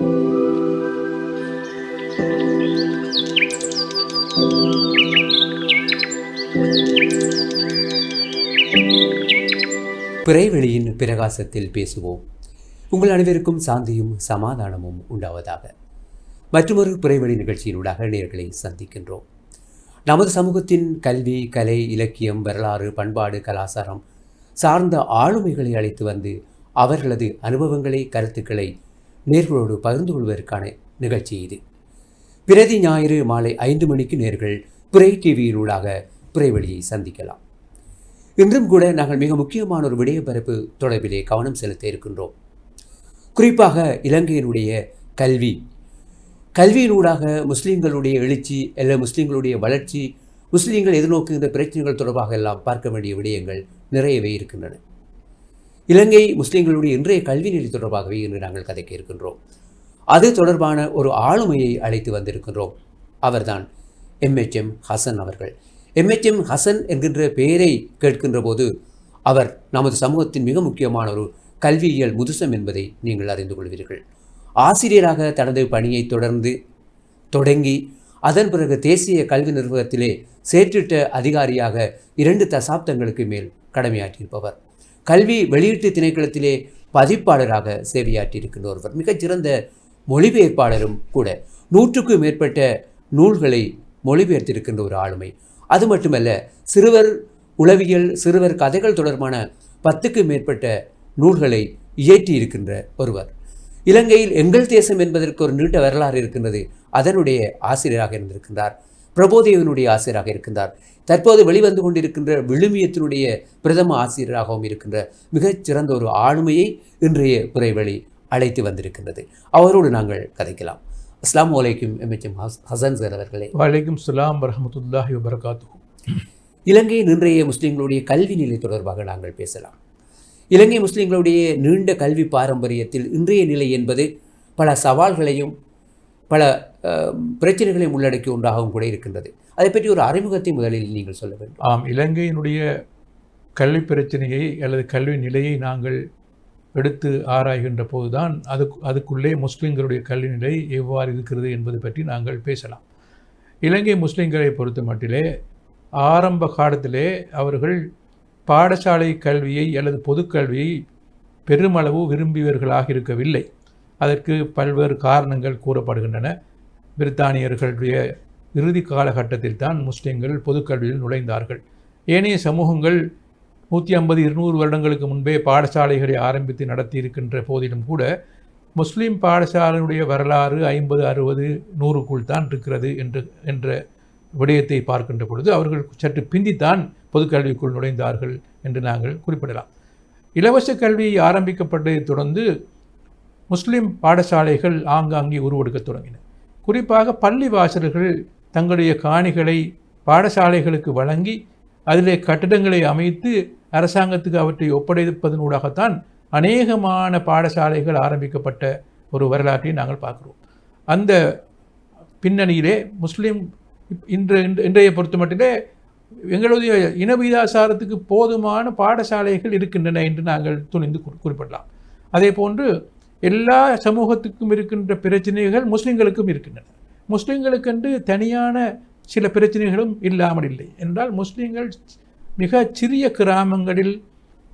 பிறைவெளியின் பிரகாசத்தில் பேசுவோம். உங்கள் அனைவருக்கும் சாந்தியும் சமாதானமும் உண்டாவதாக. மற்றொரு பிறைவெளி நிகழ்ச்சியினூடாக நேர்களை சந்திக்கின்றோம். நமது சமூகத்தின் கல்வி கலை இலக்கியம் வரலாறு பண்பாடு கலாச்சாரம் சார்ந்த ஆளுமைகளை அழைத்து வந்து அவர்களது அனுபவங்களை கருத்துக்களை நேர்களோடு பகிர்ந்து கொள்வதற்கான நிகழ்ச்சி இது. பிரதி ஞாயிறு மாலை ஐந்து மணிக்கு நேர்கள் பிறை டிவியினூடாக பிறைவெளியை சந்திக்கலாம். இன்றும் கூட நாங்கள் மிக முக்கியமான ஒரு விடயப்பரப்பு தொடர்பிலே கவனம் செலுத்த இருக்கின்றோம். குறிப்பாக இலங்கையினுடைய கல்வி. கல்வியினூடாக முஸ்லீம்களுடைய எழுச்சி அல்ல முஸ்லீம்களுடைய வளர்ச்சி முஸ்லீம்கள் எதிர்நோக்குகின்ற பிரச்சனைகள் தொடர்பாக எல்லாம் பார்க்க வேண்டிய விடயங்கள் நிறையவே இருக்கின்றன. இலங்கை முஸ்லீம்களுடைய இன்றைய கல்வி நிலை தொடர்பாகவே இன்று நாங்கள் கதைக்க இருக்கின்றோம். அது தொடர்பான ஒரு ஆளுமையை அழைத்து வந்திருக்கின்றோம். அவர்தான் எம்ஹெச்எம் ஹசன் அவர்கள். எம்ஹெச்எம் ஹசன் என்கின்ற பெயரை கேட்கின்ற போது அவர் நமது சமூகத்தின் மிக முக்கியமான ஒரு கல்வியியல் முதுசம் என்பதை நீங்கள் அறிந்து கொள்வீர்கள். ஆசிரியராக தனது பணியை தொடர்ந்து தொடங்கி அதன் பிறகு தேசிய கல்வி நிர்வாகத்திலே சேற்றிட்ட அதிகாரியாக இரண்டு தசாப்தங்களுக்கு மேல் கடமையாற்றியிருப்பவர். கல்வி வெளியீட்டு திணைக்களத்திலே பதிப்பாளராக சேவையாற்றியிருக்கின்ற ஒருவர். மிகச்சிறந்த மொழிபெயர்ப்பாளரும் கூட. நூற்றுக்கும் மேற்பட்ட நூல்களை மொழிபெயர்த்திருக்கின்ற ஒரு ஆளுமை. அது மட்டுமல்ல சிறுவர் உளவியல் சிறுவர் கதைகள் தொடர்பான பத்துக்கும் மேற்பட்ட நூல்களை இயற்றி இருக்கின்ற ஒருவர். இலங்கையில் எங்கள் தேசம் என்பதற்கு ஒரு நீண்ட வரலாறு இருக்கின்றது. அதனுடைய ஆசிரியராக இருந்திருக்கின்றார். பிரபோதேவனுடைய ஆசிரியராக இருக்கின்றார். தற்போது வெளிவந்து கொண்டிருக்கின்ற விழுமியத்தினுடைய பிரதம ஆசிரியராகவும் இருக்கின்ற மிகச் சிறந்த ஒரு ஆளுமையை இன்றைய பிறைவழி அழைத்து வந்திருக்கின்றது. அவரோடு நாங்கள் கதைக்கலாம். அஸ்லாம் வலைக்கும் எம்எச்எம் ஹசன் சார் அவர்களே. வலைக்கும் சலாம் வரமத்துல்லாஹி வபரகாத்து இலங்கையின் இன்றைய முஸ்லிம்களுடைய கல்வி நிலை தொடர்பாக நாங்கள் பேசலாம். இலங்கை முஸ்லிம்களுடைய நீண்ட கல்வி பாரம்பரியத்தில் இன்றைய நிலை என்பது பல சவால்களையும் பல பிரச்சனைகளை உள்ளடக்கி உண்டாகவும் ஒன்றாகவும் கூட இருக்கின்றது. அதை பற்றி ஒரு அறிமுகத்தை முதலில் நீங்கள் சொல்ல வேண்டும். ஆம் இலங்கையினுடைய கல்வி பிரச்சனையை அல்லது கல்வி நிலையை நாங்கள் எடுத்து ஆராய்கின்ற போதுதான் அதுக்கு அதுக்குள்ளே முஸ்லீம்களுடைய கல்வி நிலை எவ்வாறு இருக்கிறது என்பது பற்றி நாங்கள் பேசலாம். இலங்கை முஸ்லீம்களை பொறுத்த மட்டிலே ஆரம்ப காலத்திலே அவர்கள் பாடசாலை கல்வியை அல்லது பொதுக்கல்வியை பெருமளவு விரும்பியவர்களாக இருக்கவில்லை. அதற்கு பல்வேறு காரணங்கள் கூறப்படுகின்றன. பிரித்தானியர்களுடைய இறுதி காலகட்டத்தில் தான் முஸ்லீம்கள் பொதுக்கல்வியில் நுழைந்தார்கள். ஏனைய சமூகங்கள் நூற்றி ஐம்பது இருநூறு வருடங்களுக்கு முன்பே பாடசாலைகளை ஆரம்பித்து நடத்தி இருக்கின்ற போதிலும் கூட முஸ்லீம் பாடசாலையுடைய வரலாறு ஐம்பது அறுபது நூறுக்குள் தான் இருக்கிறது என்று என்ற விடயத்தை பார்க்கின்ற பொழுது அவர்கள் சற்று பிந்தித்தான் பொதுக்கல்விக்குள் நுழைந்தார்கள் என்று நாங்கள் குறிப்பிடலாம். இலவச கல்வி ஆரம்பிக்கப்பட்டதை தொடர்ந்து முஸ்லீம் பாடசாலைகள் ஆங்காங்கே உருவெடுக்கத் தொடங்கின. குறிப்பாக பள்ளி வாசகர்கள் தங்களுடைய காணிகளை பாடசாலைகளுக்கு வழங்கி அதிலே கட்டிடங்களை அமைத்து அரசாங்கத்துக்கு அவற்றை ஒப்படைப்பதனூடாகத்தான் அநேகமான பாடசாலைகள் ஆரம்பிக்கப்பட்ட ஒரு வரலாற்றை நாங்கள் பார்க்குறோம். அந்த பின்னணியிலே முஸ்லீம் இன்று இன்று- இன்றைய பொறுத்த மட்டிலே எங்களுடைய இன விகிதாசாரத்துக்கு போதுமான பாடசாலைகள் இருக்கின்றன என்று நாங்கள் துணிந்து குறிப்பிடலாம். அதே போன்று எல்லா சமூகத்துக்கும் இருக்கின்ற பிரச்சனைகள் முஸ்லீம்களுக்கும் இருக்கின்றன. முஸ்லீம்களுக்கென்று தனியான சில பிரச்சனைகளும் இல்லாமல் இல்லை. என்றால் முஸ்லீம்கள் மிக சிறிய கிராமங்களில்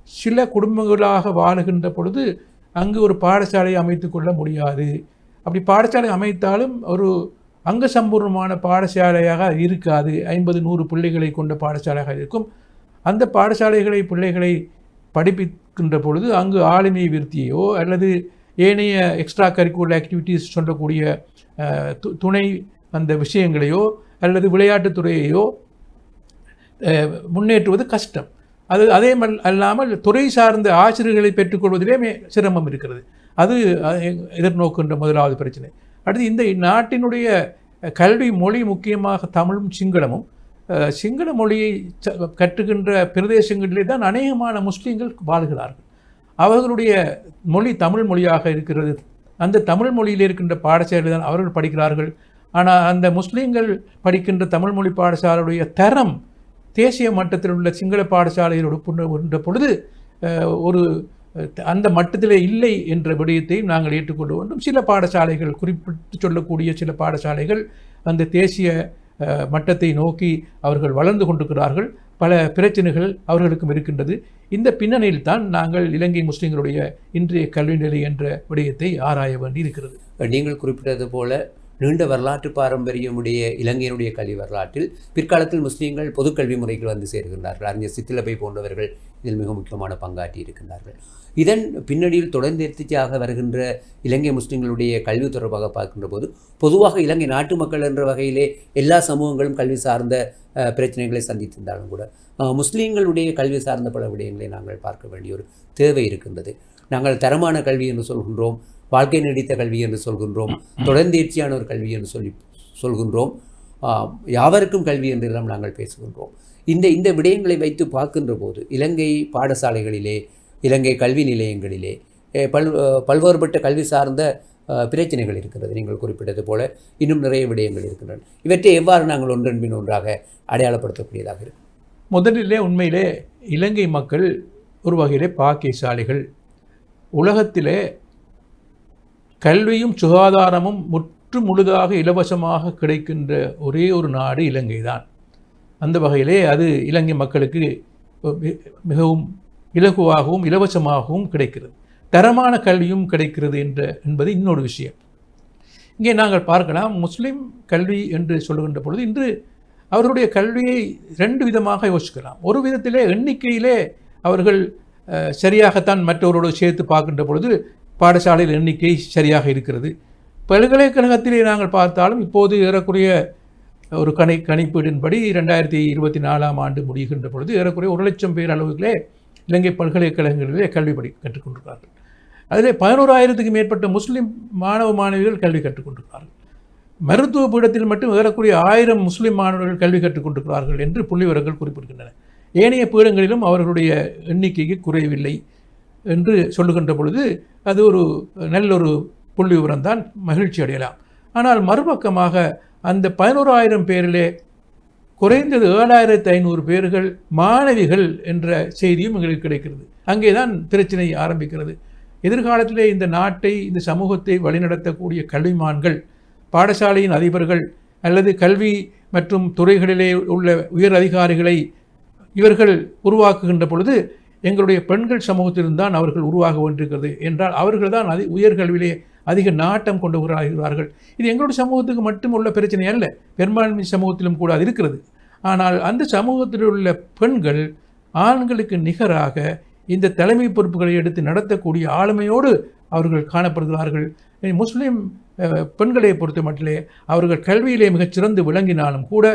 சில குடும்பங்களாக வாழுகின்ற பொழுது அங்கு ஒரு பாடசாலை அமைத்து கொள்ள முடியாது. அப்படி பாடசாலை அமைத்தாலும் ஒரு அங்க சம்பூர்ணமான பாடசாலையாக இருக்காது. ஐம்பது நூறு பிள்ளைகளை கொண்ட பாடசாலையாக இருக்கும். அந்த பாடசாலைகளை பிள்ளைகளை படிப்பிக்கின்ற பொழுது அங்கு ஆளுமை விருத்தியோ அல்லது ஏனைய எக்ஸ்ட்ரா கரிக்குலர் ஆக்டிவிட்டீஸ் சொல்லக்கூடிய து- துணை அந்த விஷயங்களையோ அல்லது விளையாட்டுத்துறையையோ முன்னேற்றுவது கஷ்டம். அது அதே அல்லாமல் துறை சார்ந்த ஆசிரியர்களை பெற்றுக்கொள்வதிலே சிரமம் இருக்கிறது. அது எதிர்நோக்குன்ற முதலாவது பிரச்சனை. அடுத்து இந்த நாட்டினுடைய கல்வி மொழி முக்கியமாக தமிழும் சிங்களமும் சிங்கள மொழியை ச- பிரதேசங்களிலே தான் அநேகமான முஸ்லீம்கள் வாழ்கிறார்கள். அவர்களுடைய மொழி தமிழ் மொழியாக இருக்கிறது. அந்த தமிழ் மொழியில் இருக்கின்ற பாடசாலை தான் அவர்கள் படிக்கிறார்கள். ஆனால் அந்த முஸ்லீம்கள் படிக்கின்ற தமிழ் மொழி பாடசாலையுடைய தரம் தேசிய மட்டத்தில் உள்ள சிங்கள பாடசாலையில் ஒப்புன்ற பொழுது ஒரு அந்த மட்டத்திலே இல்லை என்ற விடயத்தையும் நாங்கள் ஏற்றுக்கொள்ள வேண்டும் சில பாடசாலைகள் குறிப்பிட்டு சொல்லக்கூடிய சில பாடசாலைகள் அந்த தேசிய மட்டத்தை நோக்கி அவர்கள் வளர்ந்து கொண்டிருக்கிறார்கள். பல பிரச்சனைகள் அவர்களுக்கும் இருக்கின்றது. இந்த பின்னணியில் தான் நாங்கள் இலங்கை முஸ்லீம்களுடைய இன்றைய கல்வி நிலை என்ற விடயத்தை ஆராய வேண்டி இருக்கிறது. நீங்கள் குறிப்பிட்டது போல நீண்ட வரலாற்று பாரம்பரியமுடைய இலங்கையினுடைய கல்வி வரலாற்றில் பிற்காலத்தில் முஸ்லீம்கள் பொதுக்கல்வி முறைக்கு வந்து சேர்கின்றார்கள். அறிஞர் சித்திலபை போன்றவர்கள் இதில் மிக முக்கியமான பங்காற்றி இருக்கின்றார்கள் இதன் பின்னணியில் தொடர்ந்து வருகின்ற இலங்கை முஸ்லீம்களுடைய கல்வி தொடர்பாக பார்க்கின்ற போது பொதுவாக இலங்கை நாட்டு மக்கள் என்ற வகையிலே எல்லா சமூகங்களும் கல்வி சார்ந்த பிரச்சனைகளை சந்தித்திருந்தாலும் கூட முஸ்லீம்களுடைய கல்வி சார்ந்த பல விடயங்களை நாங்கள் பார்க்க வேண்டிய ஒரு தேவை இருக்கின்றது. நாங்கள் தரமான கல்வி என்று சொல்கின்றோம் வாழ்க்கை நீடித்த கல்வி என்று சொல்கின்றோம் தொடர்ந்தேர்ச்சியான ஒரு கல்வி என்று சொல்லி சொல்கின்றோம் யாவருக்கும் கல்வி என்றெல்லாம் நாங்கள் பேசுகின்றோம். இந்த இந்த விடயங்களை வைத்து பார்க்கின்ற போது இலங்கை பாடசாலைகளிலே இலங்கை கல்வி நிலையங்களிலே. பல் பல்வேறுபட்ட கல்வி சார்ந்த பிரச்சனைகள் இருக்கிறது. நீங்கள் குறிப்பிட்டது போல இன்னும் நிறைய விடயங்கள் இருக்கின்றன. இவற்றை எவ்வாறு நாங்கள் ஒன்றன் பின் ஒன்றாக அடையாளப்படுத்தக்கூடியதாக இருக்கும் முதலிலே உண்மையிலே இலங்கை மக்கள் ஒரு வகையிலே பாக்கியசாலிகள். உலகத்திலே கல்வியும் சுகாதாரமும் முற்று முழுதாக இலவசமாக கிடைக்கின்ற ஒரே ஒரு நாடு இலங்கை தான் அந்த வகையிலே அது இலங்கை மக்களுக்கு மிகவும் இலகுவாகவும் இலவசமாகவும் கிடைக்கிறது. தரமான கல்வியும் கிடைக்கிறது என்ற என்பது இன்னொரு விஷயம். இங்கே நாங்கள் பார்க்கலாம் முஸ்லீம் கல்வி என்று சொல்லுகின்ற பொழுது இன்று அவர்களுடைய கல்வியை ரெண்டு விதமாக யோசிக்கலாம். ஒரு விதத்திலே எண்ணிக்கையிலே அவர்கள் சரியாகத்தான் மற்றவரோடு சேர்த்து பார்க்கின்ற பொழுது பாடசாலையில் எண்ணிக்கை சரியாக இருக்கிறது. பல்கலைக்கழகத்திலே நாங்கள் பார்த்தாலும் இப்போது ஏறக்குறைய ஒரு கணி கணிப்பீடின்படி ரெண்டாயிரத்தி இருபத்தி நாலாம் ஆண்டு முடிகின்ற பொழுது ஏறக்குறைய ஒரு லட்சம் பேர் அளவுகளே இலங்கை பல்கலைக்கழகங்களிலே கல்வி படி கற்றுக்கொண்டிருக்கிறார்கள். அதிலே பதினோராயிரத்துக்கு மேற்பட்ட முஸ்லீம் மாணவ மாணவிகள் கல்வி கற்றுக்கொண்டிருக்கிறார்கள். மருத்துவ பீடத்தில் மட்டும் ஏறக்குறைய ஆயிரம் முஸ்லீம் மாணவர்கள் கல்வி கற்றுக்கொண்டிருக்கிறார்கள் என்று புள்ளிவிவரங்கள் குறிப்பிடுகின்றன. ஏனைய பீடங்களிலும் அவர்களுடைய எண்ணிக்கைக்கு குறைவில்லை என்று சொல்லுகின்ற பொழுது அது ஒரு நல்ல ஒரு புள்ளி விவரம்தான் மகிழ்ச்சி அடையலாம். ஆனால் மறுபக்கமாக அந்த பதினோராயிரம் பேரிலே குறைந்தது ஏழாயிரத்து ஐநூறு பேர்கள் மாணவிகள் என்ற செய்தியும் எங்களுக்கு கிடைக்கிறது. அங்கேதான் பிரச்சனை ஆரம்பிக்கிறது. எதிர்காலத்திலே இந்த நாட்டை இந்த சமூகத்தை வழிநடத்தக்கூடிய கல்விமான்கள் பாடசாலையின் அதிபர்கள் அல்லது கல்வி மற்றும் துறைகளிலே உள்ள உயர் அதிகாரிகளை இவர்கள் உருவாக்குகின்ற பொழுது எங்களுடைய பெண்கள் சமூகத்திலிருந்தான் அவர்கள் உருவாக வேண்டியிருக்கிறது. என்றால் அவர்கள் தான் அதி உயர்கல்வியிலே அதிக நாட்டம் கொண்டு இது எங்களுடைய சமூகத்துக்கு மட்டும் உள்ள பிரச்சனை அல்ல பெரும்பான்மை சமூகத்திலும் கூட அது இருக்கிறது. ஆனால் அந்த சமூகத்தில் உள்ள பெண்கள் ஆண்களுக்கு நிகராக இந்த தலைமை பொறுப்புகளை எடுத்து நடத்தக்கூடிய ஆளுமையோடு அவர்கள் காணப்படுகிறார்கள். முஸ்லீம் பெண்களை பொறுத்த மட்டிலே அவர்கள் கல்வியிலே மிகச்சிறந்து விளங்கினாலும் கூட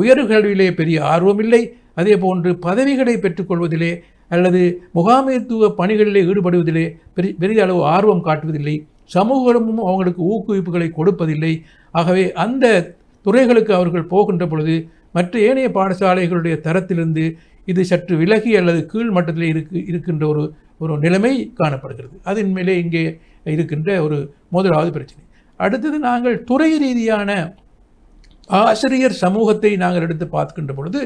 உயர் கல்வியிலே பெரிய ஆர்வம் இல்லை. அதே போன்று பதவிகளை பெற்றுக்கொள்வதிலே அல்லது முகாமைத்துவ பணிகளிலே ஈடுபடுவதிலே பெரிய பெரிய அளவு ஆர்வம் காட்டுவதில்லை. சமூகமும் அவங்களுக்கு ஊக்குவிப்புகளை கொடுப்பதில்லை. ஆகவே அந்த துறைகளுக்கு அவர்கள் போகின்ற பொழுது மற்ற ஏனைய பாடசாலைகளுடைய தரத்திலிருந்து இது சற்று விலகி அல்லது கீழ் மட்டத்தில் இருக்கு இருக்கின்ற ஒரு ஒரு நிலைமை காணப்படுகிறது. அதன்மேலே இங்கே இருக்கின்ற ஒரு முதலாவது பிரச்சனை. அடுத்தது நாங்கள் துறை ரீதியான ஆசிரியர் சமூகத்தை நாங்கள் எடுத்து பார்க்கின்ற பொழுது